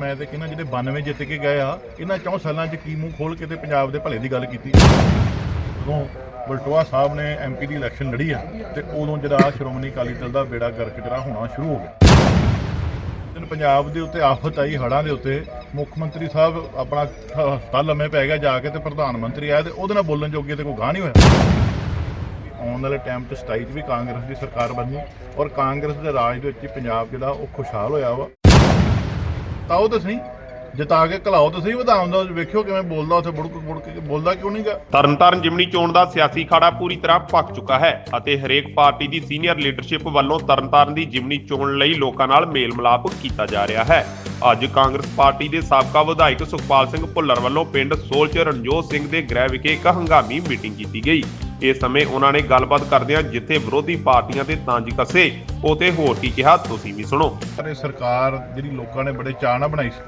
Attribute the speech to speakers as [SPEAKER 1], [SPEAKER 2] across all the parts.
[SPEAKER 1] ਮੈਂ ਤੇ ਕਹਿੰਦਾ ਜਿਹੜੇ 92 ਜਿੱਤ ਕੇ ਗਏ ਆ, ਇਹਨਾਂ ਚੌਂ ਸਾਲਾਂ 'ਚ ਕੀ ਮੂੰਹ ਖੋਲ ਕੇ ਤੇ ਪੰਜਾਬ ਦੇ ਭਲੇ ਦੀ ਗੱਲ ਕੀਤੀ? ਉਦੋਂ ਬਲਟੋਆ ਸਾਹਿਬ ਨੇ ਐਮਪੀ ਦੀ ਇਲੈਕਸ਼ਨ ਲੜੀ ਆ ਤੇ ਉਦੋਂ ਜਿਹੜਾ ਸ਼੍ਰੋਮਣੀ ਅਕਾਲੀ ਦਲ ਦਾ ਬੇੜਾ ਗਰਕ ਜਿਹੜਾ ਹੋਣਾ ਸ਼ੁਰੂ ਹੋ ਗਿਆ। ਦਿਨ ਪੰਜਾਬ ਦੇ ਉੱਤੇ ਆਫਤ ਆਈ, ਹੜ੍ਹਾਂ ਦੇ ਉੱਤੇ। ਮੁੱਖ ਮੰਤਰੀ ਸਾਹਿਬ ਆਪਣਾ ਹਸਪਤਾਲ ਲੰਮੇ ਪੈ ਗਿਆ ਜਾ ਕੇ ਤੇ ਪ੍ਰਧਾਨ ਮੰਤਰੀ ਆਇਆ ਤੇ ਉਹਦੇ ਨਾਲ ਬੋਲਣ ਜੋਗੇ ਤੇ ਕੋਈ ਗਾਹ ਨਹੀਂ ਹੋਇਆ। ਆਉਣ ਵਾਲੇ ਟਾਈਮ ਤੇ 27 ਚ ਵੀ ਕਾਂਗਰਸ ਦੀ ਸਰਕਾਰ ਬਣਨੀ ਔਰ ਕਾਂਗਰਸ ਦੇ ਰਾਜ ਦੇ ਵਿੱਚ ਹੀ ਪੰਜਾਬ ਜਿਹੜਾ ਉਹ ਖੁਸ਼ਹਾਲ ਹੋਇਆ ਵਾ। ਤਾਂ ਤਾਂ ਸਹੀ। ਜਿਤਾ ਕੇ ਘਲਾਓ ਤਾਂ ਸਹੀ, ਵਧਾਉਣ ਦਾ ਵੇਖਿਓ ਕਿਵੇਂ ਬੋਲਦਾ ਉੱਥੇ ਬੁੜਕ ਬੁੜਕ ਕੇ। ਬੋਲਦਾ ਕਿਉਂ ਨਹੀਂਗਾ
[SPEAKER 2] ਤਰਨਤਾਰਨ ਜਿਮਨੀ ਚੋਣ ਦਾ ਸਿਆਸੀ ਖਾੜਾ ਪੂਰੀ ਤਰ੍ਹਾਂ ਪੱਕ ਚੁੱਕਾ ਹੈ ਅਤੇ ਹਰੇਕ ਪਾਰਟੀ ਦੀ ਸੀਨੀਅਰ ਲੀਡਰਸ਼ਿਪ ਵੱਲੋਂ ਤਰਨਤਾਰਨ ਦੀ ਜਿਮਨੀ ਚੋਣ ਲਈ ਲੋਕਾਂ ਨਾਲ ਮੇਲ ਮਿਲਾਪ ਕੀਤਾ ਜਾ ਰਿਹਾ ਹੈ। ਅੱਜ ਕਾਂਗਰਸ ਪਾਰਟੀ ਦੇ ਸਾਬਕਾ ਵਿਧਾਇਕ ਸੁਖਪਾਲ ਸਿੰਘ ਭੁੱਲਰ ਵੱਲੋਂ ਪਿੰਡ ਸੋਲ 'ਚ ਰਣਜੋਤ ਸਿੰਘ ਦੇ ਗ੍ਰਹਿ ਵਿਖੇ ਇੱਕ ਹੰਗਾਮੀ ਮੀਟਿੰਗ ਕੀਤੀ ਗਈ। ਇਸ ਸਮੇਂ ਉਹਨਾਂ ਨੇ ਗੱਲਬਾਤ ਕਰਦਿਆਂ ਜਿੱਥੇ ਵਿਰੋਧੀ ਪਾਰਟੀਆਂ ਤੇ ਤਾਂਜ ਕੱਸੇ ਉਤੇ ਹੋਰ ਕੀ ਕਿਹਾ, ਤੁਸੀਂ ਵੀ ਸੁਣੋ।
[SPEAKER 1] ਪਰ ਸਰਕਾਰ ਜਿਹੜੀ ਲੋਕਾਂ ਨੇ ਬੜੇ ਚਾਅ ਨਾਲ ਬਣਾਈ ਸੀ।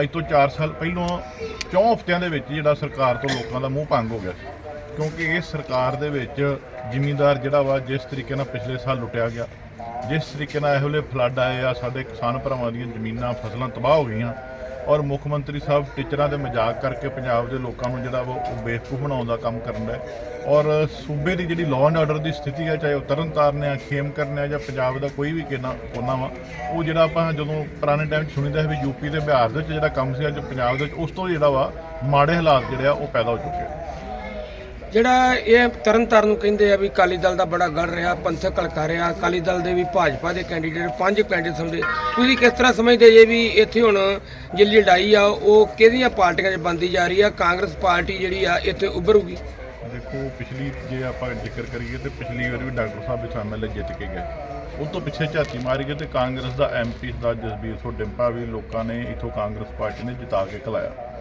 [SPEAKER 1] ਅੱਜ ਤੋਂ 4 ਸਾਲ ਪਹਿਲਾਂ ਚੌਂ ਹਫ਼ਤਿਆਂ ਦੇ ਵਿੱਚ ਜਿਹੜਾ ਸਰਕਾਰ ਤੋਂ ਲੋਕਾਂ ਦਾ ਮੂੰਹ ਭੰਗ ਹੋ ਗਿਆ ਸੀ। ਕਿਉਂਕਿ ਇਸ ਸਰਕਾਰ ਦੇ ਵਿੱਚ ਜ਼ਿਮੀਂਦਾਰ ਜਿਹੜਾ ਵਾ, ਜਿਸ ਤਰੀਕੇ ਨਾਲ ਪਿਛਲੇ ਸਾਲ ਲੁੱਟਿਆ ਗਿਆ, ਜਿਸ ਤਰੀਕੇ ਨਾਲ ਇਹੋ ਜਿਹੇ ਫਲੱਡ ਆਏ ਆ, ਸਾਡੇ ਕਿਸਾਨ ਭਰਾਵਾਂ ਦੀਆਂ ਜ਼ਮੀਨਾਂ, ਫਸਲਾਂ ਤਬਾਹ ਹੋ ਗਈਆਂ ਔਰ ਮੁੱਖ ਮੰਤਰੀ ਸਾਹਿਬ ਟੀਚਰਾਂ ਦੇ ਮਜ਼ਾਕ ਕਰਕੇ ਪੰਜਾਬ ਦੇ ਲੋਕਾਂ ਨੂੰ ਜਿਹੜਾ ਵਾ ਉਹ ਬੇਵਕੂਫ ਬਣਾਉਣ ਦਾ ਕੰਮ ਕਰਨ ਦਾ। ਔਰ ਸੂਬੇ ਦੀ ਜਿਹੜੀ ਲਾਅ ਐਂਡ ਆਰਡਰ ਦੀ ਸਥਿਤੀ ਹੈ, ਚਾਹੇ ਉਹ ਤਰਨਤਾਰਨ ਆ ਖੇਮਕਰਨ ਆ ਜਾਂ ਪੰਜਾਬ ਦਾ ਕੋਈ ਵੀ ਕਿਨਾ ਕੋਨਾ ਵਾ, ਉਹ ਜਿਹੜਾ ਆਪਾਂ ਜਦੋਂ ਪੁਰਾਣੇ ਟਾਈਮ 'ਚ ਸੁਣੀਦਾ ਹੈ ਵੀ ਯੂਪੀ ਤੇ ਬਿਹਾਰ ਦੇ ਵਿੱਚ ਜਿਹੜਾ ਕੰਮ ਸੀ, ਅੱਜ ਪੰਜਾਬ ਦੇ ਵਿੱਚ ਉਸ ਤੋਂ ਜਿਹੜਾ ਵਾ ਮਾੜੇ ਹਾਲਾਤ ਜਿਹੜੇ ਆ ਉਹ ਪੈਦਾ ਹੋ ਚੁੱਕੇ ਆ।
[SPEAKER 3] ਜਿਹੜਾ ਇਹ ਤਰਨਤਾਰਨ ਨੂੰ ਕਹਿੰਦੇ ਆ ਵੀ ਅਕਾਲੀ ਦਲ ਦਾ ਬੜਾ ਗੜ ਰਿਹਾ, ਪੰਥਕ ਹਲਕਾ ਰਿਹਾ, ਅਕਾਲੀ ਦਲ ਦੇ ਵੀ ਭਾਜਪਾ ਦੇ ਕੈਂਡੀਡੇਟ ਪੰਜ ਕੈਂਡੀਡੇਟ ਹੁੰਦੇ। ਤੁਸੀਂ ਕਿਸ ਤਰ੍ਹਾਂ ਸਮਝਦੇ ਜੇ ਵੀ ਇੱਥੇ ਹੁਣ ਜਿਹੜੀ ਲੜਾਈ ਆ, ਉਹ ਕਿਹਦੀਆਂ ਪਾਰਟੀਆਂ 'ਚ ਬੰਦੀ ਜਾ ਰਹੀ ਆ? ਕਾਂਗਰਸ ਪਾਰਟੀ ਜਿਹੜੀ ਆ, ਇੱਥੇ ਉੱਭਰੂਗੀ?
[SPEAKER 1] ਦੇਖੋ, ਪਿਛਲੀ ਜੇ ਆਪਾਂ ਜ਼ਿਕਰ ਕਰੀਏ ਤੇ ਪਿਛਲੀ ਵਾਰ ਵੀ ਡਾਕਟਰ ਸਾਹਿਬ ਇਸ ਐਮਐਲਏ ਜਿੱਤ ਕੇ ਗਏ। ਉਹ ਤੋਂ ਪਿੱਛੇ ਝਾਤੀ ਮਾਰੀ ਗਈ ਤੇ ਕਾਂਗਰਸ ਦਾ ਐਮਪੀ ਦਾ ਜਸਬੀਰ ਸੋ ਡਿੰਪਾ ਵੀ ਲੋਕਾਂ ਨੇ ਇਥੋਂ ਕਾਂਗਰਸ ਪਾਰਟੀ ਨੇ ਜਿਤਾ ਕੇ ਖਲਾਇਆ।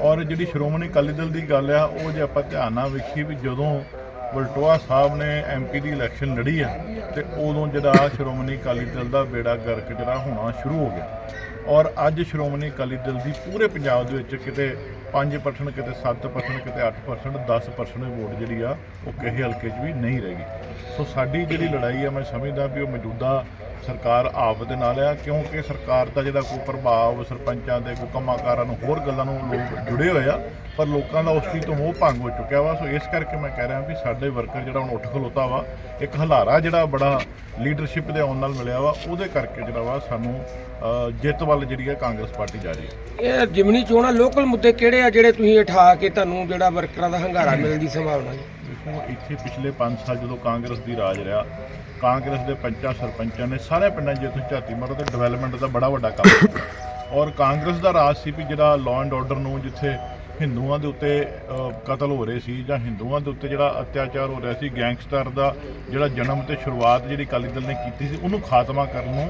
[SPEAKER 1] ਔਰ ਜਿਹੜੀ ਸ਼੍ਰੋਮਣੀ ਅਕਾਲੀ ਦਲ ਦੀ ਗੱਲ ਆ, ਉਹ ਜੇ ਆਪਾਂ ਧਿਆਨ ਨਾਲ ਵੇਖੀ ਵੀ ਜਦੋਂ ਬਲਟੋਆ ਸਾਹਿਬ ਨੇ ਐਮਪੀ ਦੀ ਇਲੈਕਸ਼ਨ ਲੜੀ ਆ, ਤੇ ਉਦੋਂ ਜਿਹੜਾ ਸ਼੍ਰੋਮਣੀ ਅਕਾਲੀ ਦਲ ਦਾ ਬੇੜਾ ਗਰਕ ਜਿਹੜਾ ਹੋਣਾ ਸ਼ੁਰੂ ਹੋ ਗਿਆ। ਔਰ ਅੱਜ ਸ਼੍ਰੋਮਣੀ ਅਕਾਲੀ ਦਲ ਦੀ ਪੂਰੇ ਪੰਜਾਬ ਦੇ ਵਿੱਚ ਕਿਤੇ 5% ਕਿਤੇ 7% ਕਿਤੇ 8% 10% ਵੋਟ ਜਿਹੜੀ ਆ, ਉਹ ਕਿਸੇ ਹਲਕੇ 'ਚ ਵੀ ਨਹੀਂ ਰਹੇਗੀ ਸੋ ਸਾਡੀ ਜਿਹੜੀ ਲੜਾਈ ਆ, ਮੈਂ ਸਮਝਦਾ ਵੀ ਉਹ ਮੌਜੂਦਾ ਸਰਕਾਰ ਆਪ ਦੇ ਨਾਲ ਆ ਕਿਉਂਕਿ ਸਰਕਾਰ ਦਾ ਜਿਹੜਾ ਕੋਈ ਪ੍ਰਭਾਵ ਸਰਪੰਚਾਂ ਦੇ ਕੋਈ ਕੰਮਾਂਕਾਰਾਂ ਨੂੰ ਹੋਰ ਗੱਲਾਂ ਨੂੰ ਲੋਕ ਜੁੜੇ ਹੋਏ ਆ ਪਰ ਲੋਕਾਂ ਦਾ ਉਸ ਚੀਜ਼ ਤੋਂ ਮੋਹ ਭੰਗ ਹੋ ਚੁੱਕਿਆ ਵਾ। ਸੋ ਇਸ ਕਰਕੇ ਮੈਂ ਕਹਿ ਰਿਹਾ ਵੀ ਸਾਡੇ ਵਰਕਰ ਜਿਹੜਾ ਹੁਣ ਉੱਠ ਖਲੋਤਾ ਵਾ ਇੱਕ ਹਲਾਰਾ ਜਿਹੜਾ ਬੜਾ ਲੀਡਰਸ਼ਿਪ ਦੇ ਆਉਣ ਨਾਲ ਮਿਲਿਆ ਵਾ ਉਹਦੇ ਕਰਕੇ ਜਿਹੜਾ ਵਾ ਸਾਨੂੰ ਜਿੱਤ ਵੱਲ ਜਿਹੜੀ ਹੈ ਕਾਂਗਰਸ ਪਾਰਟੀ ਜਾ ਰਹੀ ਹੈ।
[SPEAKER 3] ਇਹ ਜਿਮਨੀ ਚੋਣਾਂ ਲੋਕਲ ਮੁੱਦੇ ਕਿਹੜੇ ਆ ਜਿਹੜੇ ਤੁਸੀਂ ਉਠਾ ਕੇ ਤੁਹਾਨੂੰ ਜਿਹੜਾ ਵਰਕਰਾਂ ਦਾ ਹੰਗਾਰਾ ਮਿਲਣ ਦੀ ਸੰਭਾਵਨਾ ਹੈ?
[SPEAKER 1] ਦੇਖੋ, ਇੱਥੇ ਪਿਛਲੇ 5 ਸਾਲ ਜਦੋਂ ਕਾਂਗਰਸ ਦੀ ਰਾਜ ਰਿਹਾ, ਕਾਂਗਰਸ ਦੇ ਪੰਚਾਂ, ਸਰਪੰਚਾਂ ਨੇ ਸਾਰੇ ਪਿੰਡਾਂ 'ਚ ਜੇ ਤੁਸੀਂ ਝਾਤੀ ਮਾਰੋ ਤੇ ਡਿਵੈਲਪਮੈਂਟ ਦਾ ਬੜਾ ਵੱਡਾ ਕੰਮ ਕੀਤਾ। ਔਰ ਕਾਂਗਰਸ ਦਾ ਰਾਜ ਸੀ ਵੀ ਜਿਹੜਾ ਲਾਅ ਐਂਡ ਆਰਡਰ ਨੂੰ ਜਿੱਥੇ ਹਿੰਦੂਆਂ ਦੇ ਉੱਤੇ ਕਤਲ ਹੋ ਰਹੇ ਸੀ ਜਾਂ ਹਿੰਦੂਆਂ ਦੇ ਉੱਤੇ ਜਿਹੜਾ ਅਤਿਆਚਾਰ ਹੋ ਰਿਹਾ ਸੀ, ਗੈਂਗਸਟਰ ਦਾ ਜਿਹੜਾ ਜਨਮ ਤੇ ਸ਼ੁਰੂਆਤ ਜਿਹੜੀ ਅਕਾਲੀ ਦਲ ਨੇ ਕੀਤੀ ਸੀ, ਉਹਨੂੰ ਖਾਤਮਾ ਕਰਨ ਨੂੰ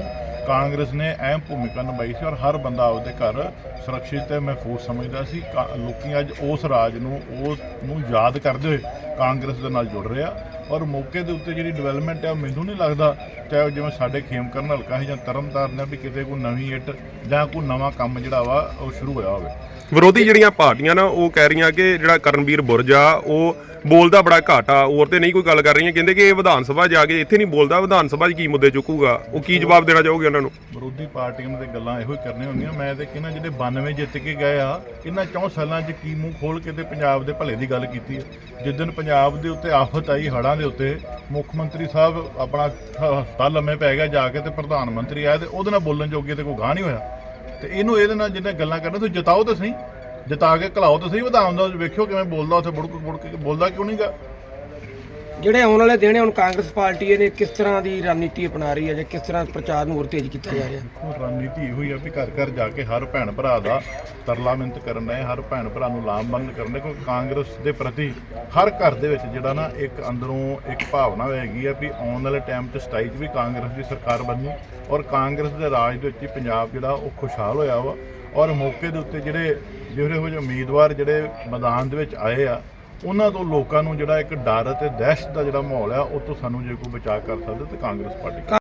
[SPEAKER 1] ਕਾਂਗਰਸ ਨੇ ਅਹਿਮ ਭੂਮਿਕਾ ਨਿਭਾਈ ਸੀ ਔਰ ਹਰ ਬੰਦਾ ਉਹਦੇ ਘਰ ਸੁਰੱਖਿਅਤ ਤੇ ਮਹਿਫੂਜ਼ ਸਮਝਦਾ ਸੀ। ਕਾ- ਲੋਕੀ ਅੱਜ ਉਸ ਰਾਜ ਨੂੰ, ਉਸ ਨੂੰ ਯਾਦ ਕਰਦੇ ਹੋਏ ਕਾਂਗਰਸ ਦੇ ਨਾਲ ਜੁੜ ਰਿਹਾ ਔਰ ਮੌਕੇ ਦੇ ਉੱਤੇ ਜਿਹੜੀ ਡਿਵੈਲਪਮੈਂਟ ਹੈ ਮੈਨੂੰ ਨਹੀਂ ਲੱਗਦਾ ਚਾਹੇ ਉਹ ਜਿਵੇਂ ਸਾਡੇ ਖੇਮਕਰਨ ਹਲਕਾ ਹੈ ਜਾਂ ਤਰਨਤਾਰਨ ਨੇ ਵੀ ਕਿਤੇ ਕੋਈ ਨਵੀਂ ਇੱਟ ਜਾਂ ਕੋਈ ਨਵਾਂ ਕੰਮ ਜਿਹੜਾ ਵਾ ਉਹ ਸ਼ੁਰੂ ਹੋਇਆ ਹੋਵੇ।
[SPEAKER 2] ਵਿਰੋਧੀ ਜਿਹੜੀਆਂ ਪਾਰਟੀਆਂ ਨਾ ਉਹ ਕਹਿ ਰਹੀਆਂ ਕਿ ਜਿਹੜਾ ਕਰਨਵੀਰ ਬੁਰਜ ਉਹ ਬੋਲਦਾ ਬੜਾ ਘੱਟ ਆ। ਹੋਰ ਤੇ ਨਹੀਂ ਕੋਈ ਗੱਲ ਕਰ ਰਹੀਆਂ ਕਹਿੰਦੇ ਕਿ ਇਹ ਵਿਧਾਨ ਸਭਾ ਜਾ ਕੇ ਇੱਥੇ ਨਹੀਂ ਬੋਲਦਾ ਵਿਧਾਨ ਸਭਾ 'ਚ ਕੀ ਮੁੱਦੇ ਚੁੱਕੂਗਾ? ਉਹ ਕੀ ਜਵਾਬ ਦੇਣਾ ਚਾਹੋਗੇ ਉਹਨਾਂ ਨੂੰ?
[SPEAKER 1] ਵਿਰੋਧੀ ਪਾਰਟੀਆਂ ਦੇ ਗੱਲਾਂ ਇਹੋ ਹੀ ਕਰਨੀਆਂ ਹੁੰਦੀਆਂ। ਮੈਂ ਤੇ ਕਹਿੰਦਾ ਜਿਹੜੇ 92 ਜਿੱਤ ਕੇ ਗਏ ਆ ਇਹਨਾਂ ਚੌਂ ਸਾਲਾਂ 'ਚ ਕੀ ਮੂੰਹ ਖੋਲ ਕੇ ਤੇ ਪੰਜਾਬ ਦੇ ਭਲੇ ਦੀ ਗੱਲ ਕੀਤੀ ਹੈ ਜਿੱਦਨ ਪੰਜਾਬ ਦੇ ਉੱਤੇ ਆਫਤ ਆਈ ਹੜ੍ਹਾਂ ਦੇ ਉੱਤੇ ਮੁੱਖ ਮੰਤਰੀ ਸਾਹਿਬ ਆਪਣਾ ਹਸਪਤਾਲ ਲੰਮੇ ਪੈ ਗਿਆ ਜਾ ਕੇ ਤੇ ਪ੍ਰਧਾਨ ਮੰਤਰੀ ਆਏ ਤੇ ਉਹਦੇ ਨਾਲ ਬੋਲਣ ਜੋਗੇ ਤੇ ਕੋਈ ਗਾਹ ਨਹੀਂ ਹੋਇਆ। ਤੇ ਇਹਨੂੰ ਇਹਦੇ ਨਾਲ ਜਿਹਨੇ ਗੱਲਾਂ ਕਰਨੀਆਂ, ਤੁਸੀਂ ਜਿਤਾਓ ਤਾਂ ਸਹੀ, ਜਿਤਾ ਕੇ ਘਲਾਓ ਤਾਂ ਸਹੀ, ਵਧਾਉਣ ਦਾ ਵੇਖਿਓ ਕਿਵੇਂ ਬੋਲਦਾ ਉੱਥੇ ਬੁੜਕ ਬੁੜਕ ਬੋਲਦਾ ਕਿਉਂ ਨਹੀਂਗਾ
[SPEAKER 3] ਜਿਹੜੇ ਆਉਣ ਵਾਲੇ ਦਿਨ ਆ, ਹੁਣ ਕਾਂਗਰਸ ਪਾਰਟੀ ਨੇ ਕਿਸ ਤਰ੍ਹਾਂ ਦੀ ਰਣਨੀਤੀ ਅਪਣਾ ਰਹੀ ਹੈ ਜਾਂ ਕਿਸ ਤਰ੍ਹਾਂ ਪ੍ਰਚਾਰ ਨੂੰ ਹੋਰ ਤੇਜ਼ ਕੀਤਾ ਜਾ ਰਿਹਾ?
[SPEAKER 1] ਦੇਖੋ ਰਣਨੀਤੀ ਇਹੋ ਹੀ ਆ ਵੀ ਘਰ ਘਰ ਜਾ ਕੇ ਹਰ ਭੈਣ ਭਰਾ ਦਾ ਤਰਲਾ ਮਿੰਤ ਕਰਨ ਹੈ ਹਰ ਭੈਣ ਭਰਾ ਨੂੰ ਲਾਮਬੰਦ ਕਰਨ ਦੇ ਕਿਉਂਕਿ ਕਾਂਗਰਸ ਦੇ ਪ੍ਰਤੀ ਹਰ ਘਰ ਦੇ ਵਿੱਚ ਜਿਹੜਾ ਨਾ ਇੱਕ ਅੰਦਰੋਂ ਇੱਕ ਭਾਵਨਾ ਹੈਗੀ ਆ ਵੀ ਆਉਣ ਵਾਲੇ ਟਾਈਮ 'ਚ 27 'ਚ ਵੀ ਕਾਂਗਰਸ ਦੀ ਸਰਕਾਰ ਬਣਨੀ ਔਰ ਕਾਂਗਰਸ ਦੇ ਰਾਜ ਦੇ ਵਿੱਚ ਹੀ ਪੰਜਾਬ ਜਿਹੜਾ ਉਹ ਖੁਸ਼ਹਾਲ ਹੋਇਆ ਵਾ ਔਰ ਮੌਕੇ ਦੇ ਉੱਤੇ ਜਿਹੜੇ ਜਿਹੜੇ ਹੋ ਜਿਹੇ ਉਮੀਦਵਾਰ ਜਿਹੜੇ ਮੈਦਾਨ ਦੇ ਵਿੱਚ ਆਏ ਆ ਉਹਨਾਂ ਤੋਂ ਲੋਕਾਂ ਨੂੰ ਜਿਹੜਾ ਇੱਕ ਡਰ ਅਤੇ ਦਹਿਸ਼ਤ ਦਾ ਜਿਹੜਾ ਮਾਹੌਲ ਆ, ਉਹ ਤੋਂ ਸਾਨੂੰ ਜੇ ਕੋਈ ਬਚਾਅ ਕਰ ਸਕਦਾ ਤਾਂ ਕਾਂਗਰਸ ਪਾਰਟੀ